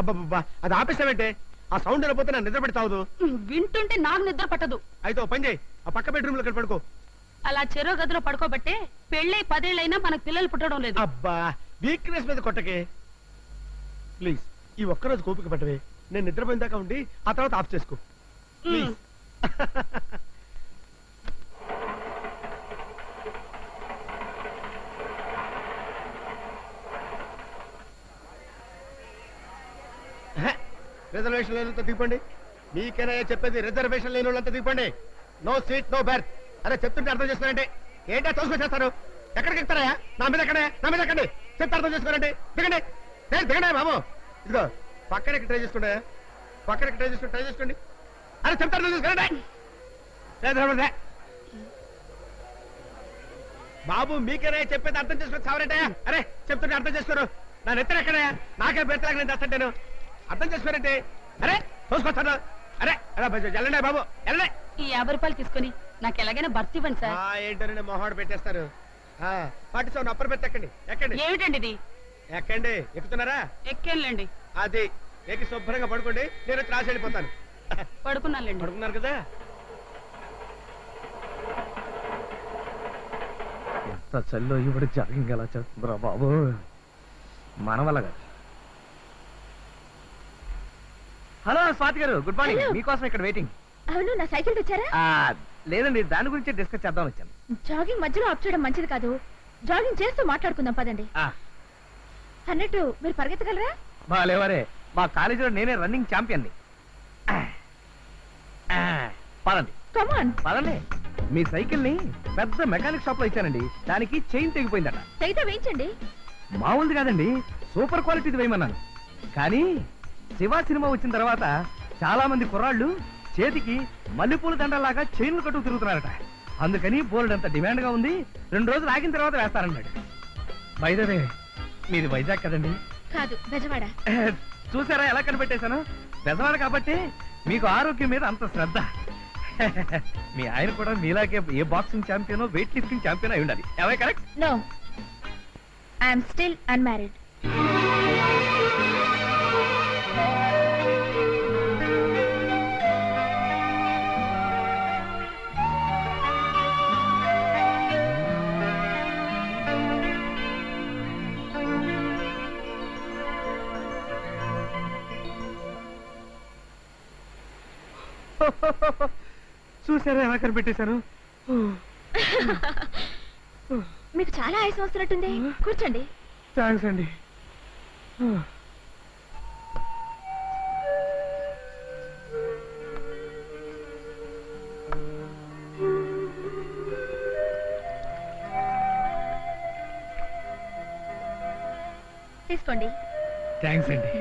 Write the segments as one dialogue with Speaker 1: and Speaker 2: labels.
Speaker 1: అబ్బబ్బా అది ఆపేసావంటే ఆ సౌండ్ వెళ్ళిపోతే నా నిద్ర పెడతావు
Speaker 2: వింటుంటే నాకు నిద్ర పట్టదు.
Speaker 1: అయితే ఓ పని చేయి ఆ పక్క బెడ్రూమ్లో పడుకో.
Speaker 2: అలా చెరో గదిలో పడుకోబట్టే పెళ్ళై పదేళ్ళైనా మనకు పిల్లలు పుట్టడం లేదు.
Speaker 1: అబ్బా వీక్నెస్ మీద కొట్టకే. ప్లీజ్ ఈ ఒక్కరోజు కోపిక పట్టవే. నేను నిద్రపోయిన దాకా ఉండి ఆ తర్వాత ఆఫ్ చేసుకో. ప్లీజ్. రిజర్వేషన్ లేని వాళ్ళంతా దిగిపోండి మీకేనా చెప్పేది? రిజర్వేషన్ లేని వాళ్ళంతా దిగిపోండి నో సీట్ నో బెర్త్ అరే చెప్తుంటే అర్థం చేసుకోరండి ఏంటో తోసుకొచ్చేస్తారు ఎక్కడికి ఎక్కుతారా నా మీద ఎక్కడే నా మీద ఎక్కండి. చెప్తే అర్థం చేసుకోరండి దిగండి. దిగండి బాబు. ఇదిగో పక్కన ట్రై చేసుకోండి. పక్కన ట్రై చేసుకోండి ట్రై చేసుకోండి. అరే చెప్తే అర్థం చేసుకోరండి బాబు మీకేనా చెప్పేది అర్థం చేసుకొని చావరంటే అరే చెప్తుంటే అర్థం చేసుకోరు. నా నెత్తరు ఎక్కడా నాకే బెత్తలాగా నేను తెస్తాను అర్థం చేసుకోరంటే. అరే చూసుకొస్తాను అరే అరే బ- వెళ్ళండి బాబు వెళ్ళండి.
Speaker 2: ఈ యాభై రూపాయలు తీసుకొని నాకు ఎలాగైనా భర్తీ ఇవ్వండి సార్.
Speaker 1: ఏంటో మొహాడు పెట్టేస్తారు. పాటి సౌండ్ అప్పర్ పెట్టి ఎక్కండి ఎక్కండి.
Speaker 2: ఏమిటండి ఇది?
Speaker 1: ఎక్కండి ఎక్కుతున్నారా?
Speaker 2: ఎక్కేళ్ళండి
Speaker 1: అది ఎక్కి శుభ్రంగా పడుకోండి నేను క్రాస్ వెళ్ళిపోతాను.
Speaker 2: పడుకున్నానులేండి.
Speaker 1: పడుకున్నారు కదా?
Speaker 3: ఎంత చల్లో ఇప్పుడు జాగింగ్ ఎలా చేస్తుందిరా బాబు? మన వల్ల కాదు hello Swathi garu. Good morning
Speaker 4: Hello.
Speaker 3: మీకోసం ఇక్కడ వెయిటింగ్
Speaker 4: అవును నా సైకిల్ తెచ్చారా
Speaker 3: ఆ, లేదండి దాని గురించి డిస్కస్ చేద్దాం వచ్చాను.
Speaker 4: జాగింగ్ మధ్యలో ఆఫ్ చేయడం మంచిది కాదు. జాగింగ్ చేస్తూ మాట్లాడుకుందాం పదండి.
Speaker 3: ఆ,
Speaker 4: అన్నట్టు మీరు పరిగెత్తగలరా?
Speaker 3: బాలేవరే. మా కాలేజీలో నేనే రన్నింగ్ ఛాంపియన్ని ఆ, పదండి.
Speaker 4: కమాన్
Speaker 3: పదండి. మీ సైకిల్ని పెద్ద మెకానిక్ షాప్లో ఇచ్చానండి. దానికి చైన్ తెగిపోయిందట.
Speaker 4: తెగితే వేయించండి.
Speaker 3: మామూలుది కాదండి. సూపర్ క్వాలిటీది వేయమన్నాను. కానీ శివ సినిమా వచ్చిన తర్వాత చాలా మంది కుర్రాళ్ళు చేతికి మల్లెపూల దండలాగా చైన్లు కట్టు తిరుగుతున్నారట. అందుకని బోల్డ్ అంత డిమాండ్గా ఉంది. రెండు రోజులు ఆగిన తర్వాత వేస్తారన్నాడు. బైదవే మీది వైజాగ్ కదండి?
Speaker 4: కాదు బెజవాడ.
Speaker 3: చూసారా ఎలా కనిపెట్టేశాను? పెద్దవాడు కాబట్టి మీకు ఆరోగ్యం మీద అంత శ్రద్ధ. మీ ఆయన కూడా మీలాగే a boxing champion weight lifting champion అయి ఉండాలి. Correct
Speaker 4: no I'm still unmarried
Speaker 3: చూసారా ఎలా కనిపెట్టేశాను
Speaker 4: మీకు చాలా ఆయాసం వస్తున్నట్టుంది. కూర్చోండి.
Speaker 3: థ్యాంక్స్ అండి.
Speaker 4: తీసుకోండి.
Speaker 3: థ్యాంక్స్ అండి.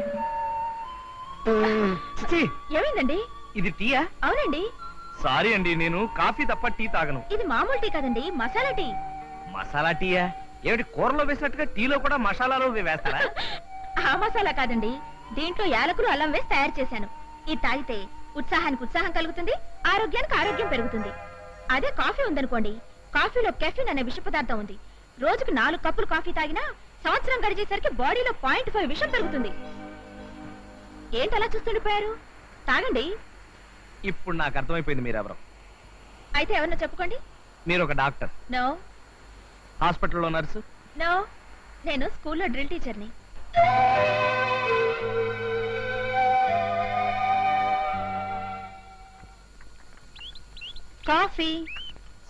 Speaker 4: ఏమైందండి?
Speaker 3: ఇది టీయా
Speaker 4: అవునండి.
Speaker 3: సారీ అండి నేను కాఫీ తప్ప టీ తాగను.
Speaker 4: ఇది మామూలు టీ కదండి మసాలా టీ
Speaker 3: మసాలా టీయా ఏమిటి కూరలో వేసినట్టుగా టీలో కూడా మసాలాలో వేస్తారా?
Speaker 4: ఆ మసాలా కాదండి దీంట్లో యాలకులు అల్లం వేసి తయారు చేశాను. ఇది తాగితే ఉత్సాహానికి ఉత్సాహం కలుగుతుంది ఆరోగ్యానికి ఆరోగ్యం పెరుగుతుంది. అదే కాఫీ ఉందనుకోండి కాఫీలో కెఫిన్ అనే విష పదార్థం ఉంది. రోజుకు నాలుగు కప్పులు కాఫీ తాగినా సంవత్సరం గడిచేసరికి బాడీలో పాయింట్ ఫైవ్ విషం పెరుగుతుంది. ఏంటి అలా చూస్తుండిపోయారు? తాగండి.
Speaker 3: ఇప్పుడు నాకు అర్థమైపోయింది మీరెవరు.
Speaker 4: అయితే ఎవరన్నా చెప్పుకోండి.
Speaker 3: మీరు ఒక డాక్టర్.
Speaker 4: నో.
Speaker 3: హాస్పిటల్లో నర్సు.
Speaker 4: నో. నేను స్కూల్లో డ్రిల్ టీచర్ని. కాఫీ.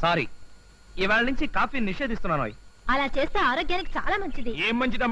Speaker 3: సారీ. ఇవాళ నుంచి కాఫీ నిషేధిస్తున్నాను
Speaker 4: అలా చేస్తే ఆరోగ్యానికి చాలా మంచిది.
Speaker 3: ఏం మంచిదమ్మా?